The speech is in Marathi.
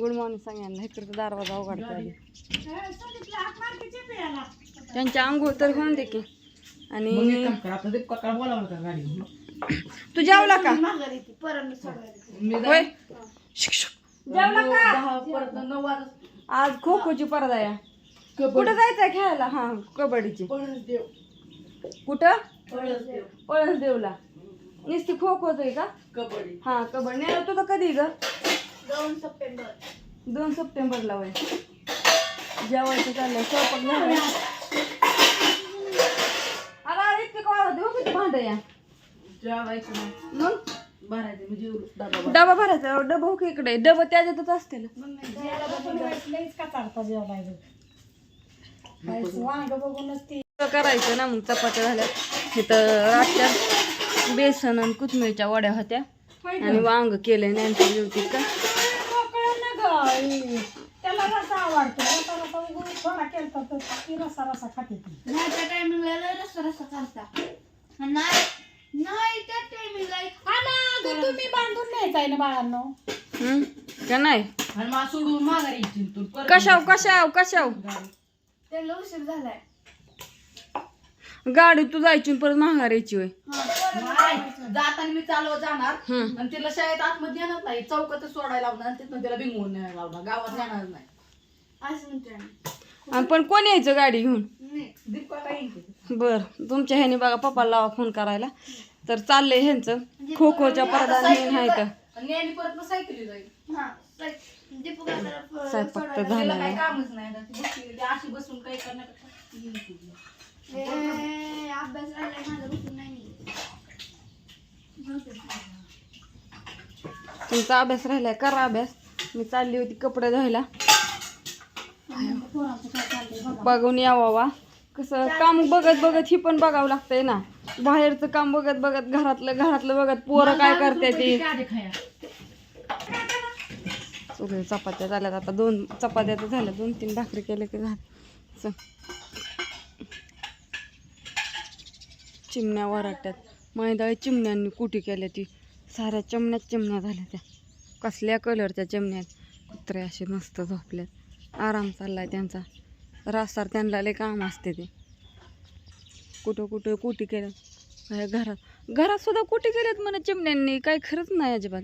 गुड मॉर्निंग सगळ्यांना. इकडचा दरवाजा उघडते आधी. त्यांच्या आंघोळ तर होऊन दे की. आणि तू जेवला का? होय. शिक्षक जेवला का? आज खो खोची परदा या कुठं जायचंय खेळायला? हा कबड्डीची. कुठं? पळस देवला नुसती खो खोच आहे का? कबड्डी. हा कबड्डी. नाही तुझं कधी ग? दोन सप्टेंबर. दोन सप्टेंबरला वय जेवायचं चाललंय. स्वयंपाक झालाय अरे अरे इतके का होते हो किती भांड या. जेवायचं नाही. मग? भरायचं म्हणजे डबा डबा भरायचा डबा हो की इकडे. डबा त्याच्यातच असते ना करायचं ना मग चपात्या झाल्या. इथं रातच्या बेसन आणि कोथमिरच्या वड्या होत्या. आणि वांग केले नंतर जेवतील का? त्याला रसा आवडतो. रसा रसा उघडून थोडा केलता तर ती रसा रसा खाते ती. नाही त्या टायमिंगला रस्ता रस्ता करता नाही नाही त्या टायमिंगला आणा ग तुम्ही बांधून न्यायचा आहे ना बाळांनो. हम्म का नाही? आणि मला सोडून माघारी येशील तू परत कशाव कशाव कशाव? त्याला उशीर झालाय. गाडी तू जायची आणि परत महागार यायची होय. जाताना मी चालवत जाणार. आणि तिला शाळेत आतमध्ये येणार नाही. चौकातच सोडायला लावणार आणि तिथनं तिला बिंगवून न्यायला लावणार. गावात जाणार नाही. असं म्हणते आम्ही. आणि पण कोण यायचं गाडी घेऊन? नाही दीपका काय येईल बर. तुमच्या ह्याने बघा पप्पाला लावा फोन करायला. तर चाललंय ह्यांचं. खो खोच्या पडदा नेन आहे तर आणि याने परत मग सायकली जाईल. हा साय- दीपक दादाला प- स्वयंपाक तर तिला झाला. काही कामच नाही ना. ती बसली ती अशी बसून काही करण्यापेक्षा येईल तुझी. ए, अभ्यास राहिलाय माझा बसून नाही. तुमचा अभ्यास राहिलाय करा अभ्यास. मी चालली होती कपडे धुवायला. बघून यावा कसं काम बघत बघत ही पण बघावं लागतंय ना. बाहेरचं काम बघत बघत घरातलं घरातलं बघत पोरं काय करते ते. चपात्या झाल्यात आता दोन चपात्या तर झाल्या दोन तीन भाकरी केले की झालं. चिमण्या वराट्यात. मैदाळी चिमण्यांनी कुटी केल्या ती? साऱ्या चिमण्यात चिमण्या झाल्या त्या. कसल्या कलरच्या चिमण्यात कुत्रे असे मस्त झोपल्यात आराम चालला आहे त्यांचा. रासार त्यांना लय काम असते ते. कुठं कुठं कुटी केलं? काय घरात. घरात सुद्धा कुटी केल्यात म्हणे चिमण्यांनी काही खरंच नाही अजिबात.